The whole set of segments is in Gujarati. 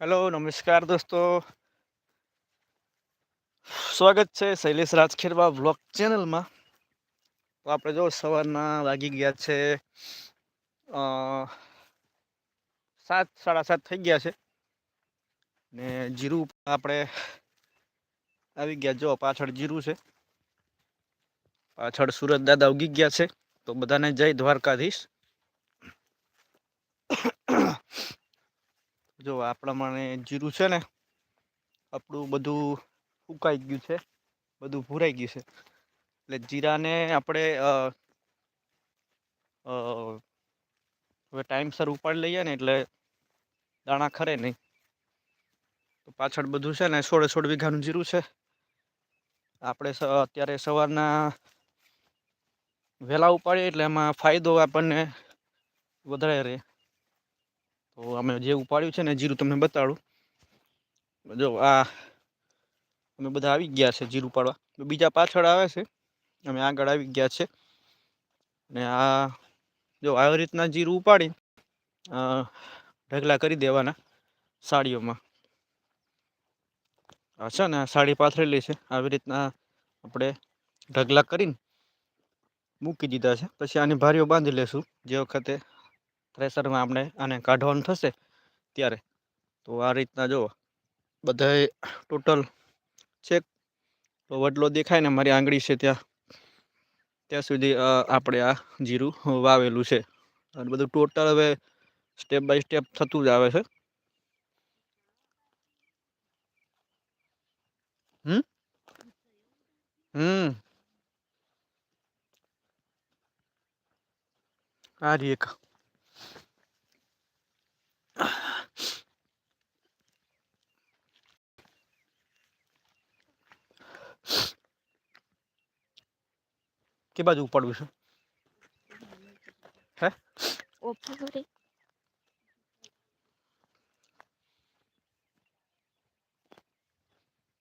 હેલો, નમસ્કાર દોસ્તો. સ્વાગત છે શૈલેષ રાજખેરવા વ્લોગ ચેનલમાં. તો આપણે જો સવારના વાગી ગયા છે સાત, સાડા સાત થઈ ગયા છે. ને જીરું આપણે આવી ગયા જો, પાછળ જીરું છે. પાછળ સુરત દાદા ઉગી ગયા છે. તો બધાને જય દ્વારકાધીશ. જો આ પ્રમાણે જીરું છે ને, આપણું બધું ફૂંકાઈ ગયું છે, બધું ભૂરાઈ ગયું છે. એટલે જીરાને આપણે હવે ટાઈમસર ઉપાડી લઈએ ને એટલે દાણા ખરે નહીં. તો પાછળ બધું છે ને, સોળે સોળ વીઘાનું જીરું છે. આપણે અત્યારે સવારના વહેલા ઉપાડીએ એટલે એમાં ફાયદો આપણને વધારે રહે. તો અમે જે ઉપાડ્યું છે ને જીરું તમને બતાડું. જો આ અમે બધા આવી ગયા છે જીરું પાડવા. બીજા પાછળ આવે છે. અમે આગળ આવી ગયા છે. ને આ જો આવી રીતના જીરું ઉપાડી ઢગલા કરી દેવાના સાડીઓમાં. આ છે ને સાડી પાથરેલી છે. આવી રીતના આપણે ઢગલા કરીને મૂકી દીધા છે. પછી આની ભારીઓ બાંધી લેશું. જે વખતે થ્રેસરમાં આપણે આને કાઢવાનું થશે ત્યારે. તો આ રીતના જુઓ. બધાએ ટોટલ છેક. તો વડલો દેખાય ને મારી આંગળી છે ત્યાં. ત્યાં સુધી આપણે આ જીરું વાવેલું છે. અને બધું ટોટલ હવે સ્ટેપ બાય સ્ટેપ થતું જ આવે છે. હમ? હમ. આ એક કે બાજુ ઉપાડવું છે? હે?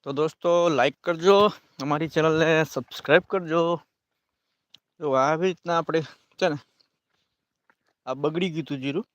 તો દોસ્તો લાઈક કરજો અમારી ચેનલને સબસ્ક્રાઈબ કરજો. જો આવી રીતના આપણે છે ને આ બગડી ગયું હતું જીરું.